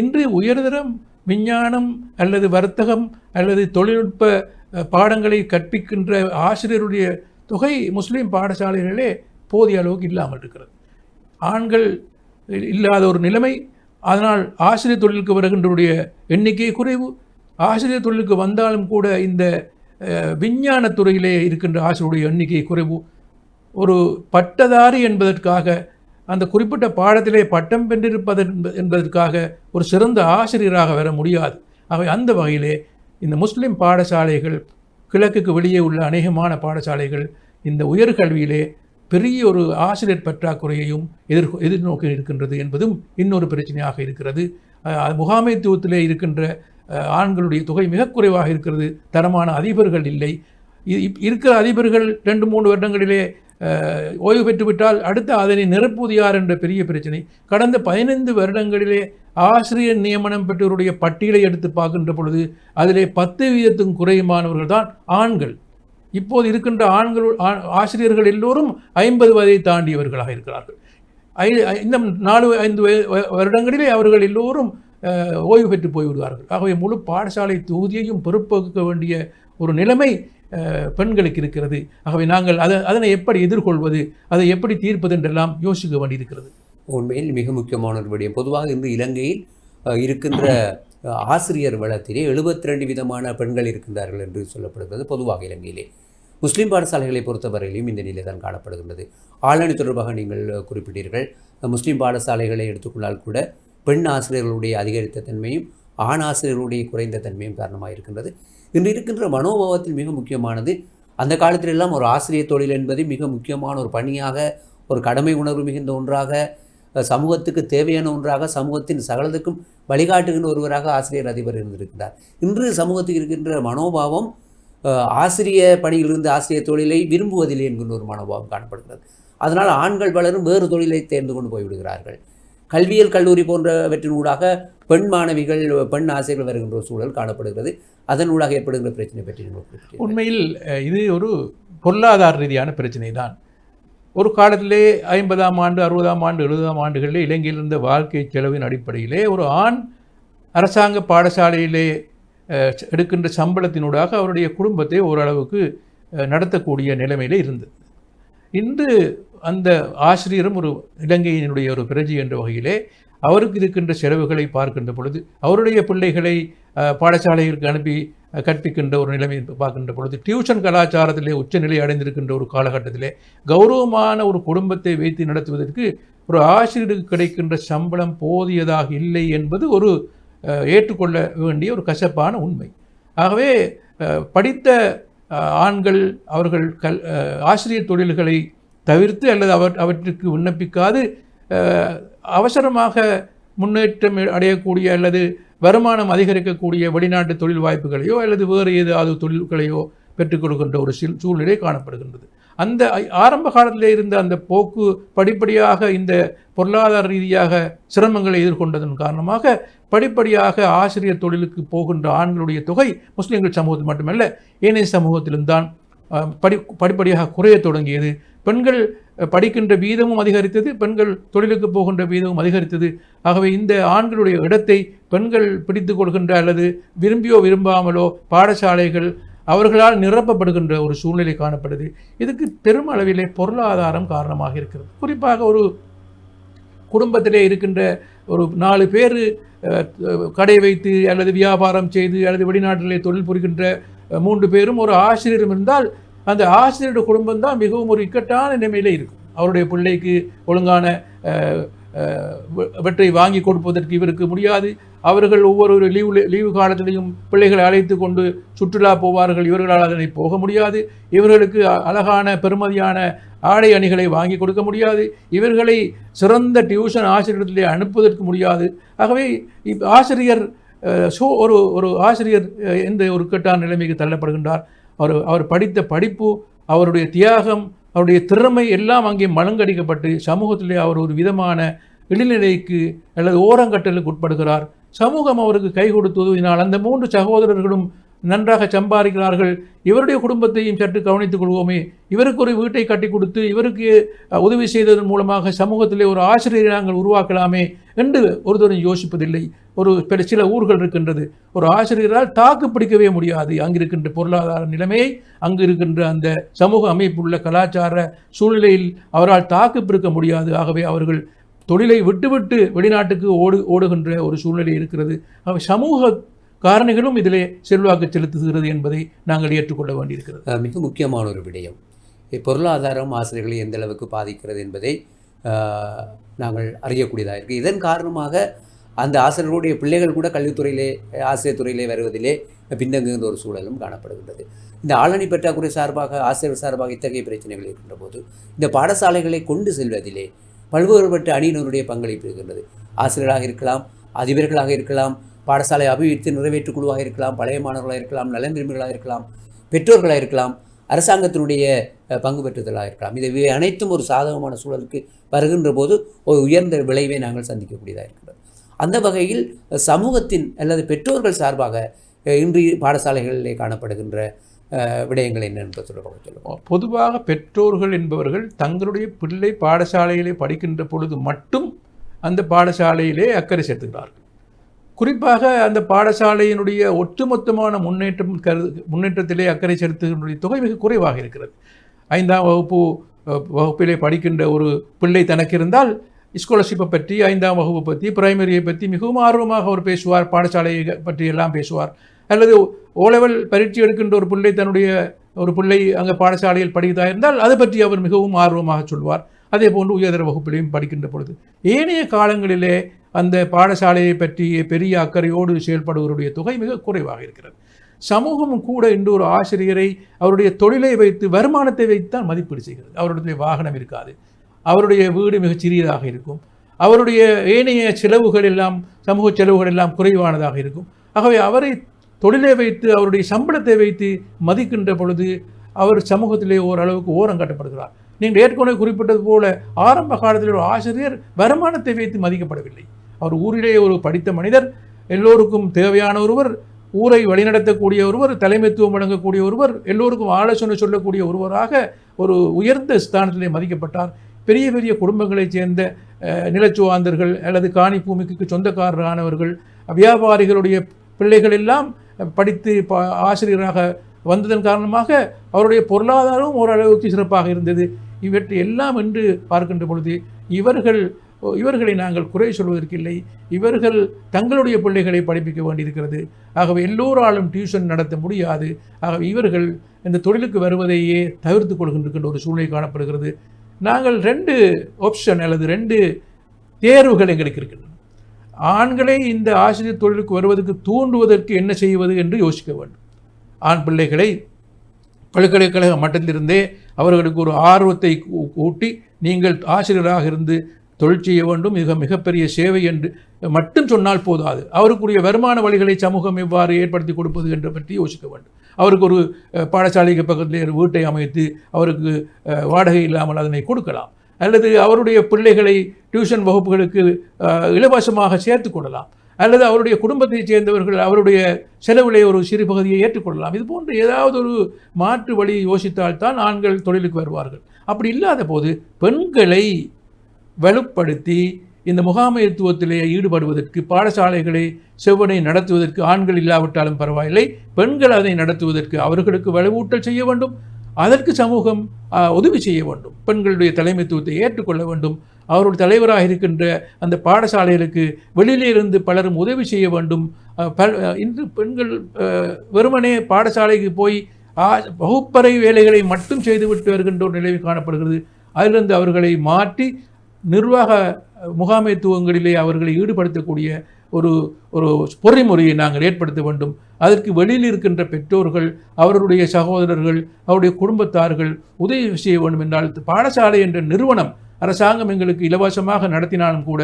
இன்று உயர்தரம் விஞ்ஞானம் அல்லது வர்த்தகம் அல்லது தொழில்நுட்ப பாடங்களை கற்பிக்கின்ற ஆசிரியருடைய தொகை முஸ்லீம் பாடசாலைகளிலே போதிய அளவுக்கு இல்லாமல் இருக்கிறது. ஆண்கள் இல்லாத ஒரு நிலைமை அதனால் ஆசிரியர் தொழிலுக்கு வருகின்றவருடைய எண்ணிக்கை குறைவு. ஆசிரியர் தொழிலுக்கு வந்தாலும் கூட இந்த விஞ்ஞான துறையிலே இருக்கின்ற ஆசிரியருடைய எண்ணிக்கை குறைவு. ஒரு பட்டதாரி என்பதற்காக அந்த குறிப்பிட்ட பாடத்திலே பட்டம் பெற்றிருப்பது என்பதற்காக ஒரு சிறந்த ஆசிரியராக வர முடியாது. அவை அந்த வகையிலே இந்த முஸ்லீம் பாடசாலைகள் கிழக்குக்கு வெளியே உள்ள அநேகமான பாடசாலைகள் இந்த உயர்கல்வியிலே பெரிய ஒரு ஆசிரியர் பற்றாக்குறையையும் எதிர் எதிர்நோக்கி இருக்கின்றது என்பதும் இன்னொரு பிரச்சனையாக இருக்கிறது. முகாமைத்துவத்திலே இருக்கின்ற ஆண்களுடைய தொகை மிக குறைவாக இருக்கிறது. தரமான அதிபர்கள் இல்லை. இப்- இருக்கிற அதிபர்கள் ரெண்டு மூன்று வருடங்களிலே ஓய்வு பெற்றுவிட்டால் அடுத்து அதனை நிரப்புதியார் என்ற பெரிய பிரச்சனை. கடந்த பதினைந்து வருடங்களிலே ஆசிரியர் நியமனம் பெற்றோருடைய பட்டியலை எடுத்து பார்க்கின்ற பொழுது அதிலே பத்து வீதத்துக்கும் குறையுமானவர்கள் தான் ஆண்கள். இப்போது இருக்கின்ற ஆண்கள் ஆ- ஆசிரியர்கள் எல்லோரும் ஐம்பது வயதை தாண்டியவர்களாக இருக்கிறார்கள். ஐ- இன்னும் நாலு ஐந்து வருடங்களிலே அவர்கள் எல்லோரும் ஓய்வு பெற்று போய்விடுவார்கள். ஆகவே முழு பாடசாலை தொகுதியையும் பொறுப்பேற்க வேண்டிய ஒரு நிலைமை பெண்களுக்கு இருக்கிறது. ஆகவே நாங்கள் அதை அதனை எப்படி எதிர்கொள்வது அதை எப்படி தீர்ப்பது என்றெல்லாம் யோசிக்க வேண்டியிருக்கிறது. உண்மையில் மிக முக்கியமான ஒரு விடயம். பொதுவாக இன்று இலங்கையில் இருக்கின்ற ஆசிரியர் வளத்திலே 72 விதமான பெண்கள் இருக்கின்றார்கள் என்று சொல்லப்படுகிறது பொதுவாக இலங்கையிலே. முஸ்லீம் பாடசாலைகளை பொறுத்தவரையிலும் இந்த நிலை தான் காணப்படுகின்றது. ஆளணி தொடர்பாக நீங்கள் குறிப்பிட்டீர்கள். முஸ்லீம் பாடசாலைகளை எடுத்துக்கொண்டால் கூட பெண் ஆசிரியர்களுடைய அதிகரித்த தன்மையும் ஆண் ஆசிரியர்களுடைய குறைந்த தன்மையும் காரணமாக இருக்கின்றது இன்று இருக்கின்ற மனோபாவத்தில் மிக முக்கியமானது. அந்த காலத்திலெல்லாம் ஒரு ஆசிரியர் தொழில் என்பது மிக முக்கியமான ஒரு பணியாக ஒரு கடமை உணர்வு மிகுந்த ஒன்றாக சமூகத்துக்கு தேவையான ஒன்றாக சமூகத்தின் சகலத்துக்கும் வழிகாட்டுகின்ற ஒருவராக ஆசிரியர் அதிபர் இருந்திருக்கிறார் இன்று சமூகத்துக்கு இருக்கின்ற மனோபாவம் ஆசிரிய பணியிலிருந்து ஆசிரியர் தொழிலை விரும்புவதில்லை என்கின்ற ஒரு மனோபாவம் காணப்படுகிறது. அதனால் ஆண்கள் பலரும் வேறு தொழிலை தேர்ந்து கொண்டு போய்விடுகிறார்கள். கல்வியியல் கல்லூரி போன்றவற்றின் ஊடாக பெண் மாணவிகள் பெண் ஆசிரியர்கள் வருகின்ற ஒரு சூழல் காணப்படுகிறது. அதன் ஊடாக ஏற்படுகின்ற பிரச்சனை பற்றி உண்மையில் இது ஒரு பொருளாதார ரீதியான பிரச்சனை தான் ஒரு காலத்திலே ஐம்பதாம் ஆண்டு அறுபதாம் ஆண்டு எழுபதாம் ஆண்டுகளில் இலங்கையில் இருந்த வாழ்க்கை செலவின் அடிப்படையிலே ஒரு ஆண் அரசாங்க பாடசாலையிலே எடுக்கின்ற சம்பளத்தினூடாக அவருடைய குடும்பத்தை ஓரளவுக்கு நடத்தக்கூடிய நிலைமையிலே இருந்தது. இன்று அந்த ஆசிரியரும் ஒரு இலங்கையினுடைய ஒரு பிரஜை என்ற வகையிலே அவருக்கு இருக்கின்ற செலவுகளை பார்க்கின்ற பொழுது அவருடைய பிள்ளைகளை பாடசாலைகளுக்கு அனுப்பி கற்பிக்கின்ற ஒரு நிலைமை பார்க்கின்ற பொழுது டியூஷன் கலாச்சாரத்திலே உச்சநிலை அடைந்திருக்கின்ற ஒரு காலகட்டத்திலே கௌரவமான ஒரு குடும்பத்தை வைத்து நடத்துவதற்கு ஒரு ஆசிரியருக்கு கிடைக்கின்ற சம்பளம் போதியதாக இல்லை என்பது ஒரு ஏற்றுக்கொள்ள வேண்டிய ஒரு கசப்பான உண்மை. ஆகவே படித்த ஆண்கள் அவர்கள் கல் ஆசிரியர் தொழில்களை தவிர்த்து அல்லது அவர் அவற்றுக்கு விண்ணப்பிக்காது. அவசரமாக முன்னேற்றம் அடையக்கூடிய அல்லது வருமானம் அதிகரிக்கக்கூடிய வெளிநாட்டு தொழில் வாய்ப்புகளையோ அல்லது வேறு ஏதாவது தொழில்களையோ பெற்றுக் கொடுக்கின்ற ஒரு சில் சூழ்நிலை காணப்படுகின்றது. அந்த ஆரம்ப காலத்தில் இருந்த அந்த போக்கு படிப்படியாக இந்த பொருளாதார ரீதியாக சிரமங்களை எதிர்கொண்டதன் காரணமாக படிப்படியாக ஆசிரியர் தொழிலுக்கு போகின்ற ஆண்களுடைய தொகை முஸ்லீம்கள் சமூகத்தில் மட்டுமல்ல ஏனைய சமூகத்திலும் தான் படி படிப்படியாக குறையத் தொடங்கியது. பெண்கள் படிக்கின்ற வீதமும் அதிகரித்தது பெண்கள் தொழிலுக்கு போகின்ற வீதமும் அதிகரித்தது. ஆகவே இந்த ஆண்களுடைய இடத்தை பெண்கள் பிடித்து கொள்கின்ற அல்லது விரும்பியோ விரும்பாமலோ பாடசாலைகள் அவர்களால் நிரப்பப்படுகின்ற ஒரு சூழ்நிலை காணப்படுது. இதுக்கு பெருமளவிலே பொருளாதாரம் காரணமாக இருக்கிறது. குறிப்பாக ஒரு குடும்பத்திலே இருக்கின்ற ஒரு நாலு பேர் கடை வைத்து அல்லது வியாபாரம் செய்து அல்லது வெளிநாட்டிலே தொழில் புரிகின்ற மூன்று பேரும் ஒரு ஆசிரியரும் இருந்தால் அந்த ஆசிரியருடைய குடும்பம் தான் மிகவும் ஒரு இக்கட்டான நிலைமையிலே இருக்கும். அவருடைய பிள்ளைக்கு ஒழுங்கான வெற்றை வாங்கி கொடுப்பதற்கு இவருக்கு முடியாது. அவர்கள் ஒவ்வொரு லீவு லீவு காலத்திலையும் பிள்ளைகளை அழைத்து கொண்டு சுற்றுலா போவார்கள். இவர்களால் அதனை போக முடியாது. இவர்களுக்கு அழகான பெருமதியான ஆடை அணிகளை வாங்கி கொடுக்க முடியாது. இவர்களை சிறந்த டியூஷன் ஆசிரியத்திலே அனுப்புவதற்கு முடியாது. ஆகவே இப் ஆசிரியர் ஷோ ஒரு ஒரு ஆசிரியர் எந்த ஒரு கட்டான நிலைமைக்கு தள்ளப்படுகின்றார். அவர் அவர் படித்த படிப்பு அவருடைய தியாகம் அவருடைய திறமை எல்லாம் அங்கே மலங்கடிக்கப்பட்டு சமூகத்திலே அவர் ஒரு விதமான இழிநிலைக்கு அல்லது ஓரங்கட்டலுக்கு உட்படுகிறார். சமூகம் அவருக்கு கை கொடுத்து உதவினால் அந்த மூன்று சகோதரர்களும் நன்றாக சம்பாதிக்கிறார்கள். இவருடைய குடும்பத்தையும் சற்று கவனித்துக் கொள்வோமே. இவருக்கு ஒரு வீட்டை கட்டி கொடுத்து இவருக்கு உதவி செய்ததன் மூலமாக சமூகத்திலே ஒரு ஆசிரியரை நாங்கள் உருவாக்கலாமே என்று ஒருதரும் யோசிப்பதில்லை. ஒரு சில ஊர்கள் இருக்கின்றது. ஒரு ஆசிரியரால் தாக்கு பிடிக்கவே முடியாது. அங்கிருக்கின்ற பொருளாதார நிலைமையை அங்கு இருக்கின்ற அந்த சமூக அமைப்புள்ள கலாச்சார சூழ்நிலையில் அவரால் தாக்கு பிடிக்க முடியாது. ஆகவே அவர்கள் தொழிலை விட்டுவிட்டு வெளிநாட்டுக்கு ஓடு ஓடுகின்ற ஒரு சூழ்நிலை இருக்கிறது. சமூக காரணிகளும் இதிலே செல்வாக்கு செலுத்துகிறது என்பதை நாங்கள் ஏற்றுக்கொள்ள வேண்டியிருக்கிறது. மிக முக்கியமான ஒரு விடயம். பொருளாதாரம் ஆசிரியர்களை எந்த அளவுக்கு பாதிக்கிறது என்பதை நாங்கள் அறியக்கூடியதாக இருக்குது இதன் காரணமாக அந்த ஆசிரியர்களுடைய பிள்ளைகள் கூட கல்வித்துறையிலே ஆசிரியர் துறையிலே வருவதிலே பின்தங்குகின்ற ஒரு சூழலும் காணப்படுகின்றது. இந்த ஆளணி பற்றாக்குறை சார்பாக ஆசிரியர் சார்பாக இத்தகைய பிரச்சனைகள் இருக்கின்ற போது இந்த பாடசாலைகளை கொண்டு செல்வதிலே பல்வேறுபட்ட அணியினருடைய பங்களிப்பு இருக்கின்றது. ஆசிரியராக இருக்கலாம் அதிபர்களாக இருக்கலாம் பாடசாலை அபிவிருத்தி நிறைவேற்றுக் குழுவாக இருக்கலாம் பழைய மாணவர்களாக இருக்கலாம் நலன் விரும்பிகளாக இருக்கலாம் பெற்றோர்களாக இருக்கலாம் அரசாங்கத்தினுடைய பங்கு பெற்றுதலாக இருக்கலாம். இது இவை அனைத்தும் ஒரு சாதகமான சூழலுக்கு வருகின்ற போது ஒரு உயர்ந்த விளைவை நாங்கள் சந்திக்கக்கூடியதாக இருக்கிறது அந்த வகையில் சமூகத்தின் அல்லது பெற்றோர்கள் சார்பாக அஹ், இன்று பாடசாலைகளிலே காணப்படுகின்ற விடயங்கள் என்ன என்பது தொடர்பாக சொல்லுவோம் பொதுவாக பெற்றோர்கள் என்பவர்கள் தங்களுடைய பிள்ளை பாடசாலையிலே படிக்கின்ற பொழுது மட்டும் அந்த பாடசாலையிலே அக்கறை செலுத்துகிறார்கள். குறிப்பாக அந்த பாடசாலையினுடைய ஒட்டுமொத்தமான முன்னேற்றம் கரு முன்னேற்றத்திலே அக்கறை செலுத்துகின்ற தொகை மிக குறைவாக இருக்கிறது. ஐந்தாம் வகுப்பு வகுப்பிலே படிக்கின்ற ஒரு பிள்ளை தனக்கு இருந்தால் ஸ்காலர்ஷிப்பை பற்றி ஐந்தாம் வகுப்பு பற்றி பிரைமரியை பற்றி மிகவும் ஆர்வமாக அவர் பேசுவார் பாடசாலையை பற்றி எல்லாம் பேசுவார். அல்லது ஓலெவல் லெவல் எடுக்கின்ற ஒரு பிள்ளை தன்னுடைய ஒரு பிள்ளை அங்கே பாடசாலையில் படிக்கிறதா இருந்தால் அதை பற்றி அவர் மிகவும் ஆர்வமாக சொல்வார். அதே போன்று உயர்தர வகுப்பிலையும் படிக்கின்ற பொழுது. ஏனைய காலங்களிலே அந்த பாடசாலையை பற்றிய பெரிய அக்கறையோடு செயல்படுவருடைய தொகை மிக குறைவாக இருக்கிறது. சமூகமும் கூட இன்று ஒரு ஆசிரியரை அவருடைய தொழிலை வைத்து வருமானத்தை வைத்துதான் மதிப்பீடு செய்கிறது. அவருடைய வாகனம் இருக்காது. அவருடைய வீடு மிகச் சிறியதாக இருக்கும். அவருடைய ஏனைய செலவுகள் எல்லாம் சமூக செலவுகள் எல்லாம் குறைவானதாக இருக்கும். ஆகவே அவரை தொழிலை வைத்து அவருடைய சம்பளத்தை வைத்து மதிக்கின்ற பொழுது அவர் சமூகத்திலே ஓரளவுக்கு ஓரம் காட்டப்படுகிறார். நீங்கள் ஏற்கனவே குறிப்பிட்டது போல ஆரம்ப காலத்தில் ஒரு ஆசிரியர் வருமானத்தை வைத்து மதிக்கப்படவில்லை. அவர் ஊரிலே ஒரு படித்த மனிதர் எல்லோருக்கும் தேவையான ஒருவர் ஊரை வழிநடத்தக்கூடிய ஒருவர் தலைமைத்துவம் வழங்கக்கூடிய ஒருவர் எல்லோருக்கும் ஆலோசனை சொல்லக்கூடிய ஒருவராக ஒரு உயர்ந்த ஸ்தானத்திலே மதிக்கப்பட்டார். பெரிய பெரிய குடும்பங்களைச் சேர்ந்த நிலச்சுவாந்தர்கள் அல்லது காணி பூமிக்கு சொந்தக்காரரானவர்கள் வியாபாரிகளுடைய பிள்ளைகள் எல்லாம் படித்து ஆசிரியராக வந்ததன் காரணமாக அவருடைய பொருளாதாரமும் ஓரளவுக்கு சிறப்பாக இருந்தது. இவற்றை எல்லாம் என்று பார்க்கின்ற பொழுது இவர்கள் இவர்களை நாங்கள் குறை சொல்வதற்கில்லை. இவர்கள் தங்களுடைய பிள்ளைகளை படிப்பிக்க வேண்டியிருக்கிறது. ஆகவே எல்லோராலும் டியூஷன் நடத்த முடியாது. ஆகவே இவர்கள் இந்த தொழிலுக்கு வருவதையே தவிர்த்து கொள்கின்ற ஒரு சூழ்நிலை காணப்படுகிறது. நாங்கள் ரெண்டு ஆப்ஷன் அல்லது ரெண்டு தேர்வுகள் எங்களுக்கு இருக்கின்றன. ஆண்களை இந்த ஆசிரியர் தொழிலுக்கு வருவதற்கு தூண்டுவதற்கு என்ன செய்வது என்று யோசிக்க வேண்டும். ஆண் பிள்ளைகளை பல்கலைக்கழக மட்டத்திலிருந்தே அவர்களுக்கு ஒரு ஆர்வத்தை கூ- கூட்டி நீங்கள் ஆசிரியராக இருந்து தொழில் செய்ய வேண்டும். மிக மிகப்பெரிய சேவை என்று மட்டும் சொன்னால் போதாது. அவருக்குரிய வருமான வழிகளை சமூகம் எவ்வாறு ஏற்படுத்தி கொடுப்பது என்று பற்றி யோசிக்க வேண்டும். அவருக்கு ஒரு பாடசாலைக்கு பக்கத்தில் ஒரு வீட்டை அமைத்து அவருக்கு வாடகை இல்லாமல் அதனை கொடுக்கலாம். அல்லது அவருடைய பிள்ளைகளை டியூஷன் வகுப்புகளுக்கு இலவசமாக சேர்த்து கொள்ளலாம். அல்லது அவருடைய குடும்பத்தைச் சேர்ந்தவர்கள் அவருடைய செலவிலே ஒரு சிறு பகுதியை ஏற்றுக்கொள்ளலாம் இது போன்ற ஏதாவது ஒரு மாற்று வழி யோசித்தால்தான் ஆண்கள் தொழிலுக்கு வருவார்கள். அப்படி இல்லாத போது பெண்களை வலுப்படுத்தி இந்த முகாமைத்துவத்திலே ஈடுபடுவதற்கு பாடசாலைகளை செவ்வனை நடத்துவதற்கு ஆண்கள் இல்லாவிட்டாலும் பரவாயில்லை. பெண்கள் அதை நடத்துவதற்கு அவர்களுக்கு வலுவூட்டல் செய்ய வேண்டும். அதற்கு சமூகம் உதவி செய்ய வேண்டும். பெண்களுடைய தலைமைத்துவத்தை ஏற்றுக்கொள்ள வேண்டும். அவருடைய தலைவராக இருக்கின்ற அந்த பாடசாலைகளுக்கு வெளியிலிருந்து பலரும் உதவி செய்ய வேண்டும். இன்று பெண்கள் வெறுமனே பாடசாலைக்கு போய் வகுப்பறை வேலைகளை மட்டும் செய்துவிட்டு வருகின்ற ஒரு நிலைமை காணப்படுகிறது. அதிலிருந்து அவர்களை மாற்றி நிர்வாக முகாமைத்துவங்களிலே அவர்களை ஈடுபடுத்தக்கூடிய ஒரு ஒரு பொறிமுறையை நாங்கள் ஏற்படுத்த வேண்டும். அதற்கு வெளியில் இருக்கின்ற பெற்றோர்கள் அவருடைய சகோதரர்கள் அவருடைய குடும்பத்தார்கள் உதவி செய்ய வேண்டும் என்றால் பாடசாலை என்ற நிறுவனம் அரசாங்கம் எங்களுக்கு இலவசமாக நடத்தினாலும் கூட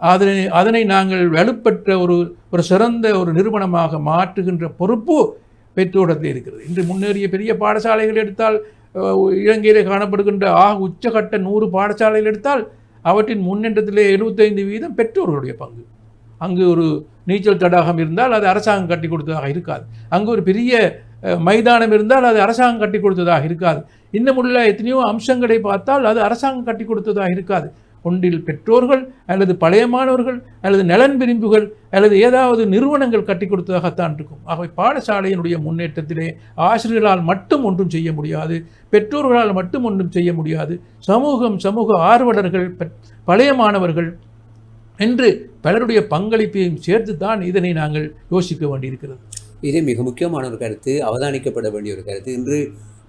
அதனை அதனை நாங்கள் வலுப்பெற்ற ஒரு ஒரு சிறந்த ஒரு நிறுவனமாக மாற்றுகின்ற பொறுப்பு பெற்றோரத்தில் இருக்கிறது. இன்று முன்னேறிய பெரிய பாடசாலைகள் எடுத்தால் அஹ், இலங்கையிலே காணப்படுகின்ற ஆக உச்சகட்ட நூறு பாடசாலைகள் எடுத்தால் அவற்றின் முன்னேற்றத்திலே எழுபத்தைந்து வீதம் பெற்றோர்களுடைய பங்கு. அங்கு ஒரு நீச்சல் தடாகம் இருந்தால் அது அரசாங்கம் கட்டி கொடுத்ததாக இருக்காது. அங்கு ஒரு பெரிய மைதானம் இருந்தால் அது அரசாங்கம் கட்டி கொடுத்ததாக இருக்காது. இன்னும் உள்ள எத்தனையோ அம்சங்களை பார்த்தால் அது அரசாங்கம் கட்டி கொடுத்ததாக இருக்காது. ஒன்றில் பெற்றோர்கள் அல்லது பழைய மாணவர்கள் அல்லது நலன் விரும்புகள் அல்லது ஏதாவது நிறுவனங்கள் கட்டி கொடுத்ததாகத்தான் இருக்கும். ஆகவே பாடசாலையினுடைய முன்னேற்றத்திலே ஆசிரியர்களால் மட்டும் ஒன்றும் செய்ய முடியாது பெற்றோர்களால் மட்டும் ஒன்றும் செய்ய முடியாது. சமூகம் சமூக ஆர்வலர்கள் பழைய மாணவர்கள் என்று பலருடைய பங்களிப்பையும் சேர்த்து தான் இதனை நாங்கள் யோசிக்க வேண்டியிருக்கிறது. இது மிக முக்கியமான ஒரு கருத்து அவதானிக்கப்பட வேண்டிய ஒரு கருத்து. இன்று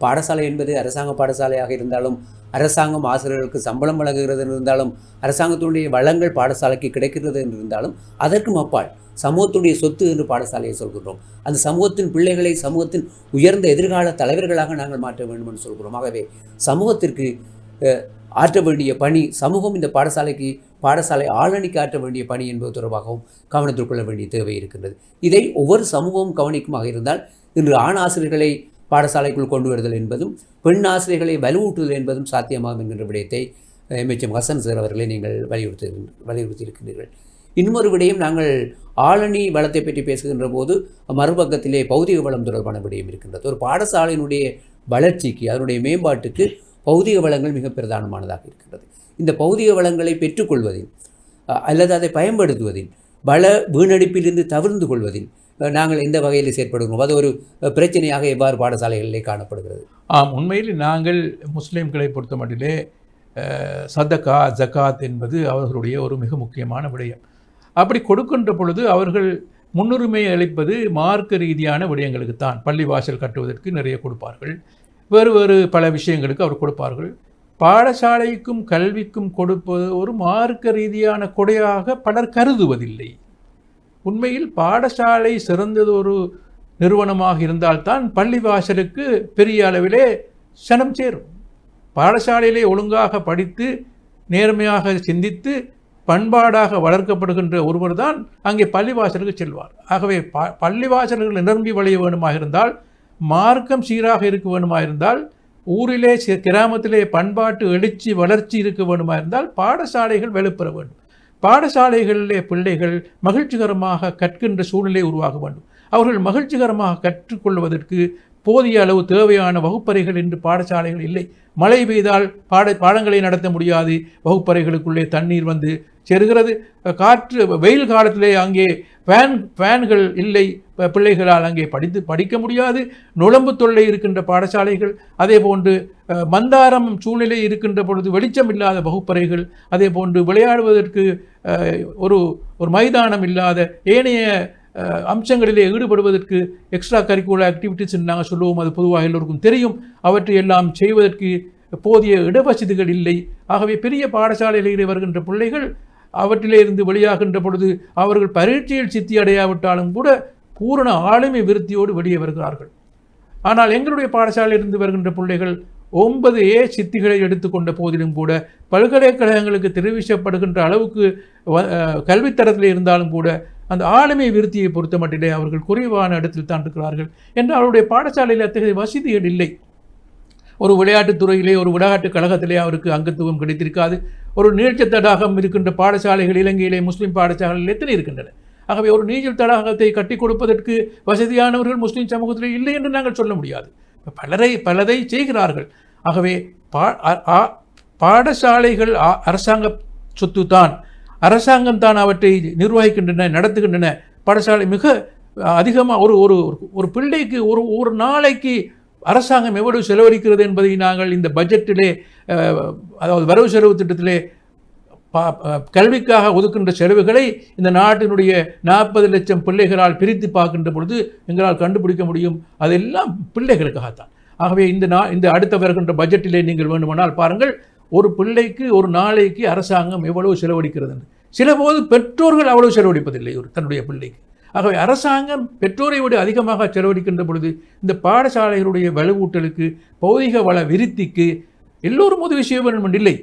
பாடசாலை என்பது அரசாங்க பாடசாலையாக இருந்தாலும் அரசாங்கம் ஆசிரியர்களுக்கு சம்பளம் வழங்குகிறது இருந்தாலும் அரசாங்கத்தினுடைய வளங்கள் பாடசாலைக்கு கிடைக்கிறது என்று இருந்தாலும் அதற்கும் அப்பால் சமூகத்துடைய சொத்து என்று பாடசாலையை சொல்கிறோம் அந்த சமூகத்தின் பிள்ளைகளை சமூகத்தின் உயர்ந்த எதிர்கால தலைவர்களாக நாங்கள் மாற்ற வேண்டும் என்று சொல்கிறோம். ஆகவே சமூகத்திற்கு ஆற்ற வேண்டிய பணி சமூகம் இந்த பாடசாலைக்கு பாடசாலை ஆளணி காட்ட வேண்டிய பணி என்பது தொடர்பாகவும் கவனத்தில் கொள்ள வேண்டிய தேவை இருக்கின்றது. இதை ஒவ்வொரு சமூகமும் கவனிக்குமாக இருந்தால் இன்று ஆண் ஆசிரியர்களை பாடசாலைக்குள் கொண்டு வருதல் என்பதும் பெண் ஆசிரியர்களை வலுவூட்டுதல் என்பதும் சாத்தியமாகும் என்கின்ற விடயத்தை எம்எச்எம் ஹசன் சார் அவர்களை நீங்கள் வலியுறுத்தி வலியுறுத்தி இருக்கின்றீர்கள் இன்னொரு விடயம் நாங்கள் ஆளணி வளத்தை பற்றி பேசுகின்ற போது மறுபக்கத்திலே பௌதிக வளம் தொடர்பான விடயம் இருக்கின்றது. ஒரு பாடசாலையினுடைய வளர்ச்சிக்கு அதனுடைய மேம்பாட்டுக்கு பௌதிக வளங்கள் மிக பிரதானமானதாக இருக்கின்றது. இந்த பௌதிக வளங்களை பெற்றுக்கொள்வதில் அல்லது அதை பயன்படுத்துவதில் வள வீணடிப்பிலிருந்து தவிர்ந்து கொள்வதில் நாங்கள் எந்த வகையில் செயற்படுகிறோம்? அது ஒரு பிரச்சனையாக எவ்வாறு பாடசாலைகளிலே காணப்படுகிறது? ஆம் உண்மையில் நாங்கள் முஸ்லீம்களை பொறுத்த மட்டிலே அஹ், சதகா ஜகாத் என்பது அவர்களுடைய ஒரு மிக முக்கியமான விடயம். அப்படி கொடுக்கின்ற பொழுது அவர்கள் முன்னுரிமை அளிப்பது மார்க்க ரீதியான விடயங்களுக்கு தான் பள்ளிவாசல் கட்டுவதற்கு நிறைய கொடுப்பார்கள். வேறு வேறு பல விஷயங்களுக்கு அவர் கொடுப்பார்கள். பாடசாலைக்கும் கல்விக்கும் கொடுப்பது ஒரு மார்க்க ரீதியான கொடையாக பலர் கருதுவதில்லை. உண்மையில் பாடசாலை சிறந்தது ஒரு நிறுவனமாக இருந்தால்தான் பள்ளிவாசலுக்கு பெரிய அளவிலே சனம் சேரும். பாடசாலையிலே ஒழுங்காக படித்து நேர்மையாக சிந்தித்து பண்பாடாக வளர்க்கப்படுகின்ற ஒருவர் தான் அங்கே பள்ளிவாசலுக்கு செல்வார். ஆகவே ப பள்ளிவாசல்கள் நிரம்பி வழிய வேணுமாக இருந்தால் மார்க்கம் சீராக இருக்க வேணுமாக இருந்தால் ஊரிலே கிராமத்திலே பண்பாட்டு எழுச்சி வளர்ச்சி இருக்க வேணுமா இருந்தால் பாடசாலைகள் வலுப்பெற வேண்டும். பாடசாலைகளிலே பிள்ளைகள் மகிழ்ச்சிகரமாக கற்கின்ற சூழ்நிலை உருவாக வேண்டும். அவர்கள் மகிழ்ச்சிகரமாக கற்றுக்கொள்வதற்கு போதிய அளவு தேவையான வகுப்பறைகள் என்று பாடசாலைகள் இல்லை. மழை பெய்தால் பாட பாடங்களை நடத்த முடியாது. வகுப்பறைகளுக்குள்ளே தண்ணீர் வந்து செருகிறது. காற்று வெயில் காலத்திலே அங்கே ஃபேன் ஃபேன்கள் இல்லை பிள்ளைகளால் அங்கே படித்து படிக்க முடியாது. நுழம்பு தொல்லை இருக்கின்ற பாடசாலைகள் அதே போன்று மந்தாரம் சூழ்நிலை இருக்கின்ற பொழுது வெளிச்சம் இல்லாத வகுப்பறைகள் அதே போன்று விளையாடுவதற்கு ஒரு ஒரு மைதானம் இல்லாத ஏனைய அம்சங்களிலே ஈடுபடுவதற்கு எக்ஸ்ட்ரா கரிக்குலர் ஆக்டிவிட்டிஸ் நாங்கள் சொல்லுவோம். அது பொதுவாக எல்லோருக்கும் தெரியும். அவற்றை எல்லாம் செய்வதற்கு போதிய இடவசதிகள் இல்லை. ஆகவே பெரிய பாடசாலையில் வருகின்ற பிள்ளைகள் அவற்றிலே இருந்து வெளியாகின்ற பொழுது அவர்கள் பரீட்சையில் சித்தி அடையாவிட்டாலும் கூட பூரண ஆளுமை விருத்தியோடு வெளியே வருகிறார்கள். ஆனால் எங்களுடைய பாடசாலையிலிருந்து வருகின்ற பிள்ளைகள் ஒன்பது ஏ சித்திகளை எடுத்துக்கொண்ட போதிலும் கூட பல்கலைக்கழகங்களுக்கு தெரிவிக்கப்படுகின்ற அளவுக்கு கல்வித்தரத்தில் இருந்தாலும் கூட அந்த ஆளுமை விருத்தியை பொறுத்த மட்டிலே அவர்கள் குறைவான இடத்தில் தான் இருக்கிறார்கள். என்று அவருடைய பாடசாலையில் அத்தகைய வசதிகள் இல்லை. ஒரு விளையாட்டுத் துறையிலே ஒரு விளையாட்டு கழகத்திலே அவருக்கு அங்கத்துவம் கிடைத்திருக்காது. ஒரு நீச்சல் தடாகம் இருக்கின்ற பாடசாலைகள் இலங்கையிலே முஸ்லீம் பாடசாலைகள் எத்தனை இருக்கின்றன? ஆகவே ஒரு நீச்சல் தடாகத்தை கட்டி கொடுப்பதற்கு வசதியானவர்கள் முஸ்லீம் சமூகத்தில் இல்லை என்று நாங்கள் சொல்ல முடியாது. பலரை பலதை செய்கிறார்கள். ஆகவே பா அ- ஆ- பாடசாலைகள் அரசாங்க சொத்து தான் அரசாங்கம் தான் அவற்றை நிர்வகிக்கின்றன நடத்துகின்றன. பாடசாலை மிக அதிகமாக ஒரு ஒரு ஒரு பிள்ளைக்கு ஒரு ஒரு நாளைக்கு அரசாங்கம் எவ்வளவு செலவழிக்கிறது என்பதை நாங்கள் இந்த பட்ஜெட்டிலே அதாவது வரவு செலவு திட்டத்திலே பா- கல்விக்காக ஒதுக்கின்ற செலவுகளை இந்த நாட்டினுடைய நாற்பது லட்சம் பிள்ளைகளால் பிரித்து பார்க்கின்ற பொழுது எங்களால் கண்டுபிடிக்க முடியும். அதெல்லாம் பிள்ளைகளுக்காகத்தான். ஆகவே இந்த நா இந்த அடுத்த வருகின்ற பட்ஜெட்டிலே நீங்கள் வேண்டுமானால் பாருங்கள் ஒரு பிள்ளைக்கு ஒரு நாளைக்கு அரசாங்கம் எவ்வளவு செலவழிக்கிறது என்று. சில போது பெற்றோர்கள் அவ்வளவு செலவழிப்பதில்லை ஒரு தன்னுடைய பிள்ளைக்கு. ஆகவே அரசாங்கம் பெற்றோரை விட அதிகமாக செலவழிக்கின்ற பொழுது இந்த பாடசாலைகளுடைய வலுவூட்டலுக்கு பௌதிக வள விருத்திக்கு எல்லோரும் உதவி செய்ய வேண்டும் இல்லை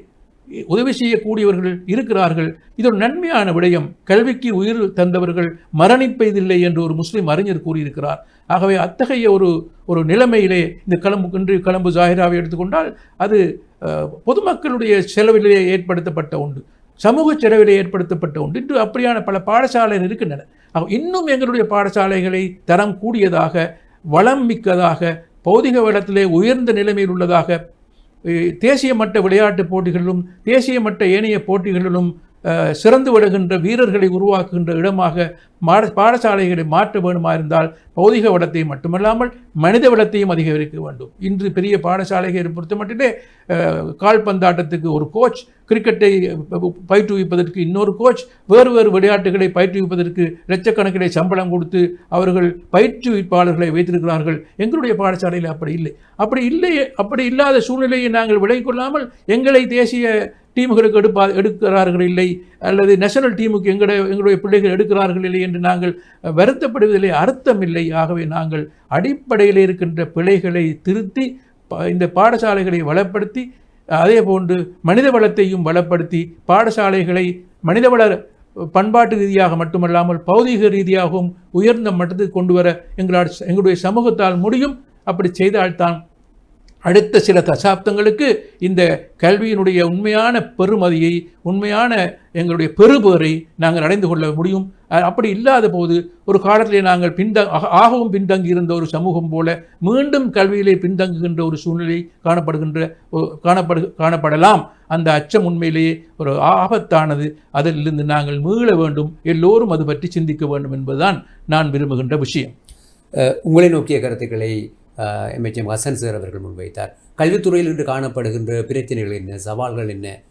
உதவி செய்யக்கூடியவர்கள் இருக்கிறார்கள். இது ஒரு நன்மையான விடயம். கல்விக்கு உயிர் தந்தவர்கள் மரணிப்பதில்லை என்று ஒரு முஸ்லீம் அறிஞர் கூறியிருக்கிறார். ஆகவே அத்தகைய ஒரு ஒரு நிலைமையிலே இந்த கிளம்பு இன்று கிளம்பு ஜாகிராவை எடுத்துக்கொண்டால் அது பொதுமக்களுடைய செலவிலே ஏற்படுத்தப்பட்ட ஒன்று. சமூக செலவிலே ஏற்படுத்தப்பட்ட ஒன்று. இன்று அப்படியான பல பாடசாலைகள் இருக்கின்றன. இன்னும் எங்களுடைய பாடசாலைகளை தரம் கூடியதாக வளம் மிக்கதாக பௌதிக வளத்திலே உயர்ந்த நிலைமையில் உள்ளதாக தேசிய மட்ட விளையாட்டுப் போட்டிகளிலும் தேசிய மட்ட ஏனைய போட்டிகளிலும் சிறந்து விடுகின்ற வீரர்களை உருவாக்குகின்ற இடமாக மாட பாடசாலைகளை மாற்ற வேண்டுமா இருந்தால் பௌதிக வளத்தை மட்டுமல்லாமல் மனித வளத்தையும் அதிகரிக்க வேண்டும். இன்று பெரிய பாடசாலைகளை பொறுத்த மட்டுமே கால்பந்தாட்டத்துக்கு ஒரு கோச் கிரிக்கெட்டை பயிற்றுவிப்பதற்கு இன்னொரு கோச் வேறு வேறு விளையாட்டுகளை பயிற்றுவிப்பதற்கு லட்சக்கணக்கிலே சம்பளம் கொடுத்து அவர்கள் பயிற்றுவிப்பாளர்களை வைத்திருக்கிறார்கள். எங்களுடைய பாடசாலையில் அப்படி இல்லை. அப்படி இல்லை அப்படி இல்லாத சூழ்நிலையை நாங்கள் விலை கொள்ளாமல் எங்களை தேசிய டீமுகளுக்கு எடுப்பா எடுக்கிறார்கள் இல்லை அல்லது நேஷனல் டீமுக்கு எங்களுடைய எங்களுடைய பிள்ளைகள் எடுக்கிறார்கள் இல்லை என்று நாங்கள் வருத்தப்படுவதிலே அர்த்தம் இல்லை ஆகவே நாங்கள் அடிப்படையில் இருக்கின்ற பிழைகளை திருத்தி ப- இந்த பாடசாலைகளை வளப்படுத்தி அதே போன்று மனித வளத்தையும் வளப்படுத்தி பாடசாலைகளை மனிதவள பண்பாட்டு ரீதியாக மட்டுமல்லாமல் பௌதீக ரீதியாகவும் உயர்ந்த மட்டத்துக்கு கொண்டு வர எங்களால் எங்களுடைய சமூகத்தால் முடியும். அப்படி செய்தால்தான் அடுத்த சில தசாப்தங்களுக்கு இந்த கல்வியினுடைய உண்மையான பெருமதியை உண்மையான எங்களுடைய பெறுபேறை நாங்கள் அடைந்து கொள்ள முடியும். அப்படி இல்லாத போது ஒரு காலத்திலே நாங்கள் பின்த ஆகவும் பின்தங்கி இருந்த ஒரு சமூகம் போல மீண்டும் கல்வியிலே பின்தங்குகின்ற ஒரு சூழ்நிலை காணப்படுகின்ற காணப்படு காணப்படலாம். அந்த அச்சம் உண்மையிலேயே ஒரு ஆபத்தானது. அதிலிருந்து நாங்கள் மீள வேண்டும். எல்லோரும் அது பற்றி சிந்திக்க வேண்டும் என்பதுதான் நான் விரும்புகின்ற விஷயம். உங்களை நோக்கிய கருத்துக்களை எம்எச்எம் ஹசன் சார் அவர்கள் முன்வைத்தார். கல்வித்துறையில் இன்று காணப்படுகின்ற பிரச்சனைகள் என்ன? சவால்கள் என்ன?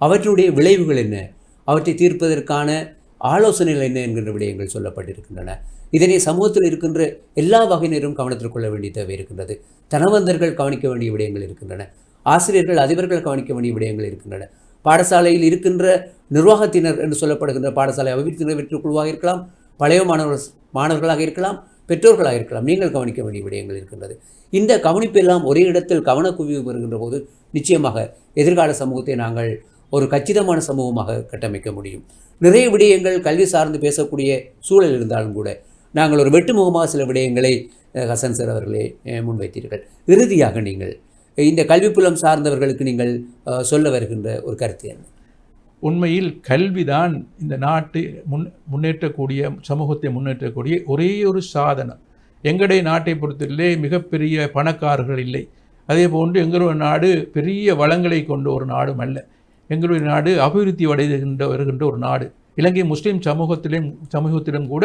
அவற்றுடைய விளைவுகள் என்ன? அவற்றை தீர்ப்பதற்கான ஆலோசனைகள் என்ன என்கின்ற விடயங்கள் சொல்லப்பட்டிருக்கின்றன. இதனை சமூகத்தில் இருக்கின்ற எல்லா வகையினரும் கவனத்தில் கொள்ள வேண்டிய தேவை இருக்கின்றது. தனவந்தர்கள் கவனிக்க வேண்டிய விடயங்கள் இருக்கின்றன. ஆசிரியர்கள் அதிபர்கள் கவனிக்க வேண்டிய விடயங்கள் இருக்கின்றன. பாடசாலையில் இருக்கின்ற நிர்வாகத்தினர் என்று சொல்லப்படுகின்ற பாடசாலை அபிவிருத்தி நிறைவேற்று குழுவாக இருக்கலாம் பழைய மாணவர்கள் மாணவர்களாக இருக்கலாம் பெற்றோர்களாக இருக்கலாம் நீங்கள் கவனிக்க வேண்டிய விடயங்கள் இருக்கின்றது. இந்த கவனிப்பு எல்லாம் ஒரே இடத்தில் கவனக்குவிவு வருகின்ற போது நிச்சயமாக எதிர்கால சமூகத்தை நாங்கள் ஒரு கச்சிதமான சமூகமாக கட்டமைக்க முடியும். நிறைய விடயங்கள் கல்வி சார்ந்து பேசக்கூடிய சூழல் இருந்தாலும் கூட நாங்கள் ஒரு வெட்டுமுகமாக சில விடயங்களை ஹசன் சார் அவர்களே முன்வைத்தீர்கள். இறுதியாக நீங்கள் இந்த கல்வி புலம் சார்ந்தவர்களுக்கு நீங்கள் சொல்ல வருகின்ற ஒரு கருத்து என்ன? உண்மையில் கல்விதான் இந்த நாட்டை முன் முன்னேற்றக்கூடிய சமூகத்தை முன்னேற்றக்கூடிய ஒரே ஒரு சாதனம். எங்களுடைய நாட்டை பொறுத்தவரையிலே மிகப்பெரிய பணக்காரர்கள் இல்லை. அதே போன்று எங்களுடைய நாடு பெரிய வளங்களை கொண்ட ஒரு நாடும் அல்ல. எங்களுடைய நாடு அபிவிருத்தி அடைகின்ற வருகின்ற ஒரு நாடு. இலங்கை முஸ்லீம் சமூகத்திலும் சமூகத்திலும் கூட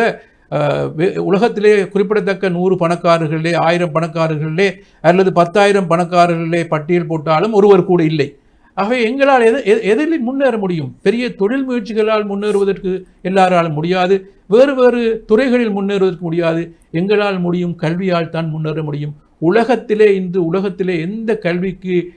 உலகத்திலே குறிப்பிடத்தக்க நூறு பணக்காரர்களிலே ஆயிரம் பணக்காரர்களிலே அல்லது பத்தாயிரம் பணக்காரர்களிலே பட்டியல் போட்டாலும் ஒருவர் கூட இல்லை. ஆகவே எங்களால் எது எது- எதில் முன்னேற முடியும்? பெரிய தொழில் முயற்சிகளால் முன்னேறுவதற்கு எல்லாராலும் முடியாது. வேறு வேறு துறைகளில் முன்னேறுவதற்கு முடியாது. எங்களால் முடியும்? கல்வியால் தான் முன்னேற முடியும். உலகத்திலே இன்று உலகத்திலே எந்த கல்விக்கு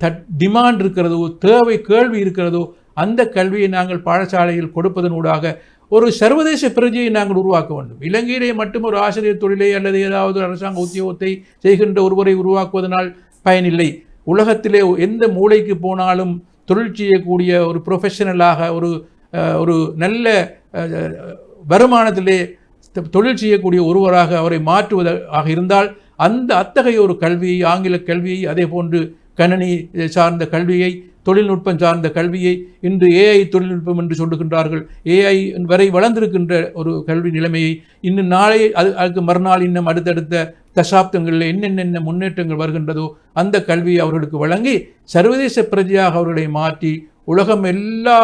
தட் டிமாண்ட் இருக்கிறதோ தேவை கேள்வி இருக்கிறதோ அந்த கல்வியை நாங்கள் பாடசாலையில் கொடுப்பதனூடாக ஒரு சர்வதேச பிரஜையை நாங்கள் உருவாக்க வேண்டும். இலங்கையிலே மட்டும் ஒரு ஆசிரியர் தொழிலை அல்லது ஏதாவது அரசாங்க உத்தியோகத்தை செய்கின்ற ஒருவரை உருவாக்குவதனால் பயனில்லை. உலகத்திலே எந்த மூலைக்கு போனாலும் தொழில் செய்யக்கூடிய ஒரு ப்ரொஃபஷனலாக ஒரு ஒரு நல்ல வருமானத்திலே தொழில் செய்யக்கூடிய ஒருவராக அவரை மாற்றுவதாக இருந்தால் அந்த அத்தகைய ஒரு கல்வியை ஆங்கில கல்வியை அதே போன்று கணினி சார்ந்த கல்வியை தொழில்நுட்பம் சார்ந்த கல்வியை இன்று ஏஐ தொழில்நுட்பம் என்று சொல்லுகின்றார்கள். ஏஐ வரை வளர்ந்திருக்கின்ற ஒரு கல்வி நிலைமையை இன்னும் நாளை அது அதுக்கு மறுநாள் இன்னும் அடுத்தடுத்த தசாப்தங்களில் என்னென்ன முன்னேற்றங்கள் வருகின்றதோ அந்த கல்வியை அவர்களுக்கு வழங்கி சர்வதேச பிரஜையாக அவர்களை மாற்றி உலகம் எல்லா